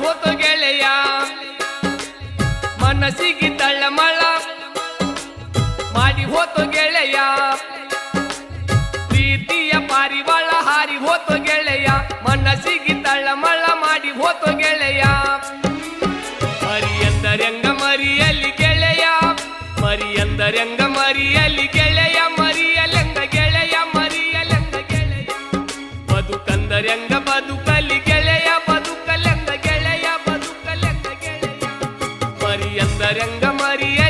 ಹೋತು ಗೆಳೆಯ. ಮನಸ್ಸಿಗೆ ತಳ್ಳಮಳ್ಳ ಮಾಡಿ ಹೋತು ಗೆಳೆಯ. ಪ್ರೀತಿಯ ಪಾರಿವಾಳ ಹಾರಿ ಹೋತು ಗೆಳೆಯ. ಮನಸ್ಸಿಗೆ ತಳ್ಳಮಳ್ಳ ಮಾಡಿ ಹೋತು ಗೆಳೆಯ. ಮರಿಯಂದರಂಗ ಮರಿಯಲ್ಲಿ ಗೆಳೆಯ. ಮರಿಯಂದರಂಗ ಮರಿಯಲ್ಲಿ ಗೆಳೆಯ. ಮರಿಯಲೆಂದ ಗೆಳೆಯ. ಮರಿಯಲೆಂದ ಗೆಳೆಯ. ಬದುಕಂದರಂಗ ಬದುಕಲಿ எந்த ரங்கம் அறிய